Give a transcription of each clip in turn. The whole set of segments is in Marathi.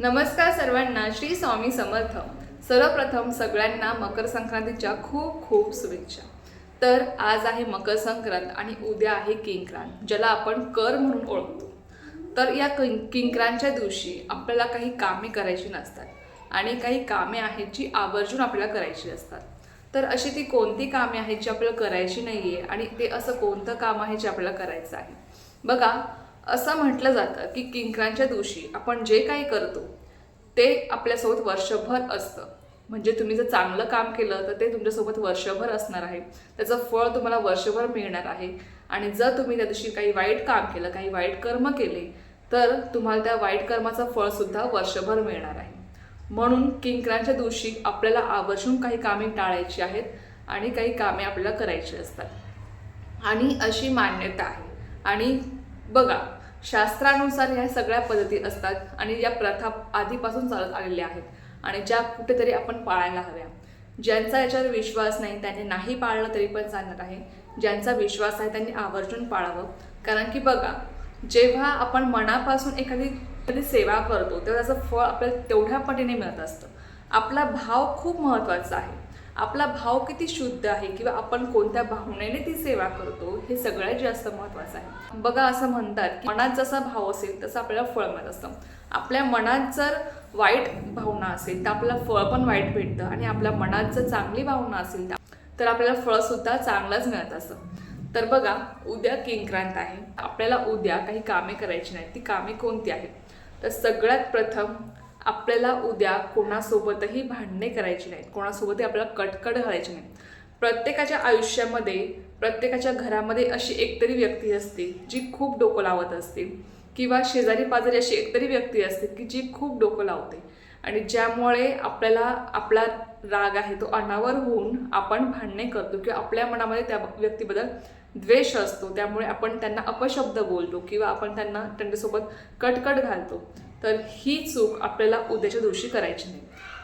नमस्कार सर्वांना श्री स्वामी समर्थ. सर्वप्रथम सगळ्यांना मकर संक्रांतीच्या खूप खूप शुभेच्छा. तर आज आहे मकर संक्रांत आणि उद्या आहे किंक्रांत ज्याला आपण कर म्हणून ओळखतो. तर या किं किंक्रांतच्या दिवशी आपल्याला काही कामे करायची नसतात आणि काही कामे आहेत जी आवर्जून आपल्याला करायची असतात. तर अशी ती कोणती कामे आहेत जी आपल्याला करायची नाही आहे आणि ते असं कोणतं काम आहे जे आपल्याला करायचं आहे? बघा असं म्हटलं जातं की किंक्रांतच्या दिवशी आपण जे काही करतो ते आपल्यासोबत वर्षभर असतं. म्हणजे तुम्ही जर चांगलं काम केलं तर ते तुमच्यासोबत वर्षभर असणार आहे. त्याचं फळ तुम्हाला वर्षभर मिळणार आहे. आणि जर तुम्ही त्या दिवशी काही वाईट काम केलं काही वाईट कर्म केले तर तुम्हाला त्या वाईट कर्माचं फळसुद्धा वर्षभर मिळणार आहे. म्हणून किंक्रांतच्या दिवशी आपल्याला आवर्जून काही कामे टाळायची आहेत आणि काही कामे आपल्याला करायची असतात. आणि अशी मान्यता आहे. आणि बघा शास्त्रानुसार ह्या सगळ्या पद्धती असतात आणि या प्रथा आधीपासून चालत आलेल्या आहेत आणि ज्या कुठेतरी आपण पाळायला हव्या. ज्यांचा याच्यावर विश्वास नाही त्यांनी नाही पाळलं तरी पण चालणार आहे. ज्यांचा विश्वास आहे त्यांनी आवर्जून पाळावं. कारण की बघा जेव्हा आपण मनापासून एखादी एखादी सेवा करतो तेव्हा त्याचं फळ आपल्याला तेवढ्या पटीने मिळत असतं. आपला भाव खूप महत्त्वाचा आहे. आपला भाव किती शुद्ध आहे किंवा आपण कोणत्या भावनेने ती सेवा करतो हे सगळ्यात जास्त महत्त्वाचं आहे. बघा असं म्हणतात की मनात जसा भाव असेल तसं आपल्याला फळ मिळत असतं. आपल्या मनात जर वाईट भावना असेल तर आपल्याला फळ पण वाईट भेटतं आणि आपल्या मनात जर चांगली भावना असेल तर आपल्याला फळसुद्धा चांगलंच मिळत असतं. तर बघा उद्या किंक्रांत आहे. आपल्याला उद्या काही कामे करायची नाहीत. ती कामे कोणती आहेत? तर सगळ्यात प्रथम आपल्याला उद्या कोणासोबतही भांडणे करायची नाहीत. कोणासोबतही आपल्याला कटकट घालायची नाही प्रत्येकाच्या आयुष्यामध्ये प्रत्येकाच्या घरामध्ये अशी एकतरी व्यक्ती असते जी खूप डोकं लावत असते. किंवा शेजारी पाजारी अशी एकतरी व्यक्ती असते की जी खूप डोकं लावते. आणि ज्यामुळे आपल्याला आपला राग आहे तो अनावर होऊन आपण भांडणे करतो किंवा आपल्या मनामध्ये त्या व्यक्तीबद्दल द्वेष असतो. त्यामुळे आपण त्यांना अपशब्द बोलतो किंवा आपण त्यांना त्यांच्यासोबत कटकट घालतो. तर ही चूक आपल्याला उद्याच्या दिवशी करायची नाही.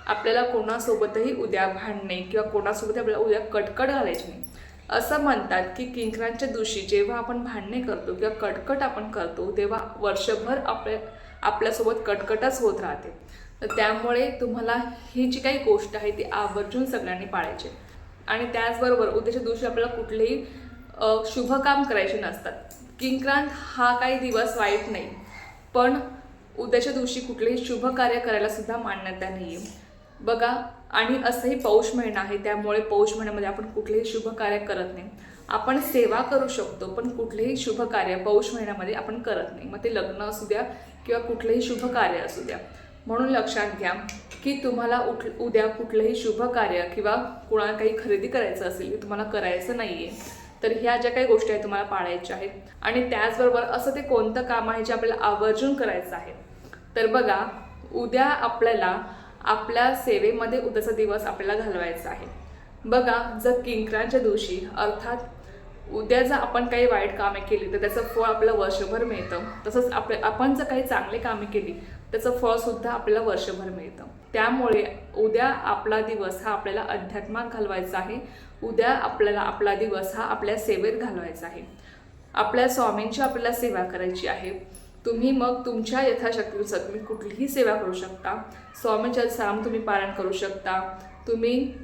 आपल्याला कोणासोबतही उद्या भांडणे किंवा कोणासोबत आपल्याला उद्या कटकट घालायची नाही. असं म्हणतात की किंकरांच्या दिवशी जेव्हा आपण भांडणे करतो किंवा कटकट आपण करतो तेव्हा वर्षभर आपल्या आपल्यासोबत कटकटच होत राहते. तर त्यामुळे तुम्हाला ही जी काही गोष्ट आहे ती आवर्जून सगळ्यांनी पाळायची आणि त्याचबरोबर उद्याच्या दिवशी आपल्याला कुठलेही शुभकाम शुभ काम करायचे नसतात. किंक्रांत हा काही दिवस वाईट नाही. पण उद्याच्या दिवशी कुठलेही शुभ कार्य करायला सुद्धा मान्यता नाही आहे बघा आणि असंही पौष महिना आहे त्यामुळे पौष महिन्यामध्ये आपण कुठलेही शुभ कार्य करत नाही. आपण सेवा करू शकतो पण कुठलेही शुभ कार्य पौष महिन्यामध्ये आपण करत नाही. मग ते लग्न असू द्या किंवा कुठलंही शुभ कार्य असू द्या. म्हणून लक्षात घ्या की तुम्हाला उठ उद्या कुठलंही शुभ कार्य किंवा कुणाला काही खरेदी करायचं असेल ते तुम्हाला करायचं नाही आहे तर ह्या ज्या काही गोष्टी आहेत तुम्हाला पाळायच्या आहेत. आणि त्याचबरोबर असं ते कोणतं काम आहे जे आपल्याला आवर्जून करायचं आहे. तर बघा उद्या आपल्याला आपल्या सेवेमध्ये उद्याचा दिवस आपल्याला घालवायचा आहे. बघा जर किंकरांच्या दिवशी अर्थात उद्या जर आपण काही वाईट कामे केली तर त्याचं फळ आपल्याला वर्षभर मिळतं. तसंच आपल्या आपण जर काही चांगली कामे केली त्याचं फळसुद्धा आपल्याला वर्षभर मिळतं. त्यामुळे उद्या आपला दिवस हा आपल्याला अध्यात्मात घालवायचा आहे. उद्या आपल्याला आपला दिवस हा आपल्या सेवेत घालवायचा आहे. आपल्या स्वामींची आपल्याला सेवा करायची आहे. तुम्ही मग तुमच्या यथाशक्तीनुसार तुम्ही कुठलीही सेवा करू शकता. स्वामींच्या साम तुम्ही पालन करू शकता. तुम्ही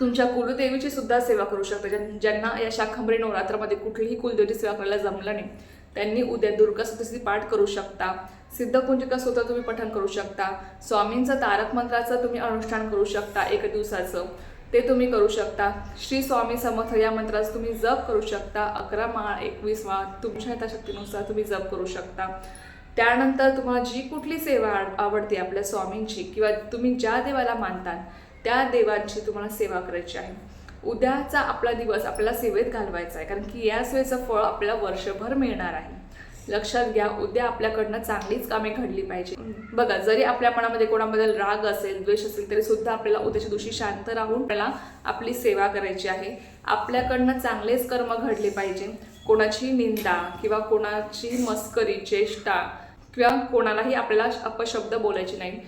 तुमच्या कुलदेवीची सुद्धा सेवा करू शकता. ज्यां- ज्यांना या शाखंबरी नवरात्रामध्ये कुठलीही कुलदेवीची सेवा करायला जमलं नाही त्यांनी उद्या दुर्गा सप्तशती पाठ करू शकता. सिद्धकुंजिका सुद्धा तुम्ही पठण करू शकता. स्वामींचं तारक मंत्राचं तुम्ही अनुष्ठान करू शकता एक दिवसाचं. ते तुम्ही करू शकता. श्री स्वामी समर्थ या मंत्राचं तुम्ही जप करू शकता. अकरा माळ एकवीस माळ तुमच्या यथाशक्तीनुसार तुम्ही जप करू शकता. त्यानंतर तुम्हाला जी कुठली सेवा आवडते आपल्या स्वामींची किंवा तुम्ही ज्या देवाला मानता त्या देवांची तुम्हाला सेवा करायची आहे. उद्याचा आपला दिवस आपल्याला सेवेत घालवायचा आहे कारण की या सेवेचं फळ आपल्याला वर्षभर मिळणार आहे. लक्षात घ्या उद्या आपल्याकडनं चांगलीच कामे घडली पाहिजे. बघा जरी आपल्या मनामध्ये कोणाबद्दल राग असेल द्वेष असेल तरी सुद्धा आपल्याला उद्याच्या दिवशी शांत राहून आपल्याला आपली सेवा करायची आहे. आपल्याकडनं चांगलेच कर्म घडले पाहिजे. कोणाची निंदा किंवा कोणाची मस्करी चेष्टा किंवा कोणालाही आपल्याला अपशब्द बोलायचे नाही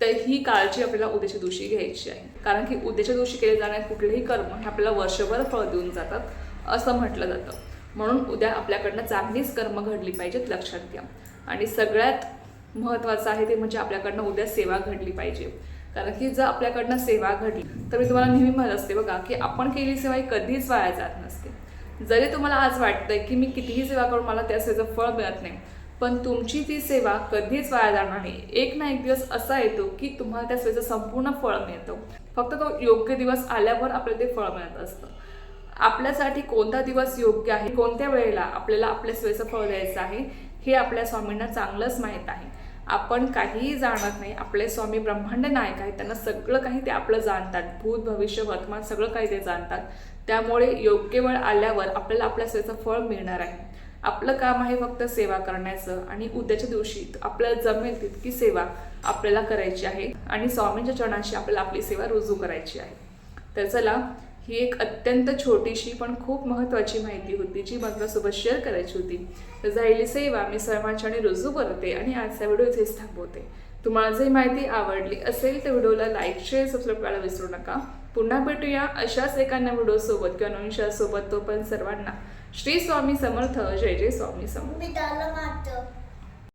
तर ही काळजी आपल्याला उद्याच्या दिवशी घ्यायची आहे. कारण की उद्याच्या दिवशी केले जाणारे कुठलेही कर्म हे आपल्याला वर्षभर फळ देऊन जातात असं म्हटलं जातं. म्हणून उद्या आपल्याकडनं चांगलीच कर्म घडली पाहिजेत लक्षात घ्या. आणि सगळ्यात महत्त्वाचं आहे ते म्हणजे आपल्याकडनं उद्या सेवा घडली पाहिजे. कारण की जर आपल्याकडनं सेवा घडली तर मी तुम्हाला नेहमी म्हणत असते बघा की आपण केलेली सेवा ही कधीच वाया जात नसते. जरी तुम्हाला आज वाटतंय की मी कितीही सेवा करून मला त्या सेवेचं फळ मिळत नाही पण तुमची ती सेवा कधीच वाया जाणार नाही. एक ना एक दिवस असा येतो की तुम्हाला त्या सेवेचं संपूर्ण फळ मिळतं. फक्त तो योग्य दिवस आल्यावर आपल्याला ते फळ मिळत असतं. आपल्यासाठी कोणता दिवस योग्य आहे? कोणत्या वेळेला आपल्याला आपल्या सेवेचं फळ द्यायचं आहे? हे आपल्या स्वामींना चांगलंच माहीत आहे. आपण काहीही जाणत नाही आपले स्वामी ब्रह्मांड नायक आहे त्यांना सगळं काही ते आपलं जाणतात. भूत भविष्य वर्तमान सगळं काही ते जाणतात. त्यामुळे योग्य वेळ आल्यावर आपल्याला आपल्या स्वेचं फळ मिळणार आहे. आपलं काम आहे फक्त सेवा करण्याचं आणि उद्याच्या दिवशी आपल्याला जमेल तितकी सेवा आपल्याला करायची आहे आणि स्वामींच्या चरणाशी आपल्याला आपली सेवा रुजू करायची आहे. तर चला ही एक अत्यंत छोटीशी पण खूप महत्त्वाची माहिती होती जी मला शेअर करायची होती. तर जायली सेवा मी सर्वांच्या आणि रुजू करते आणि आजचा व्हिडिओ इथेच थांबवते. तुम्हाला जर माहिती आवडली असेल तर व्हिडिओला लाईक शेअर सबस्क्राईब करायला विसरू नका. पुन्हा भेटूया अशाच एका व्हिडिओसोबत किंवा नवीन सोबत तो पण सर्वांना. श्री स्वामी समर्थ जय जय स्वामी समर्थ.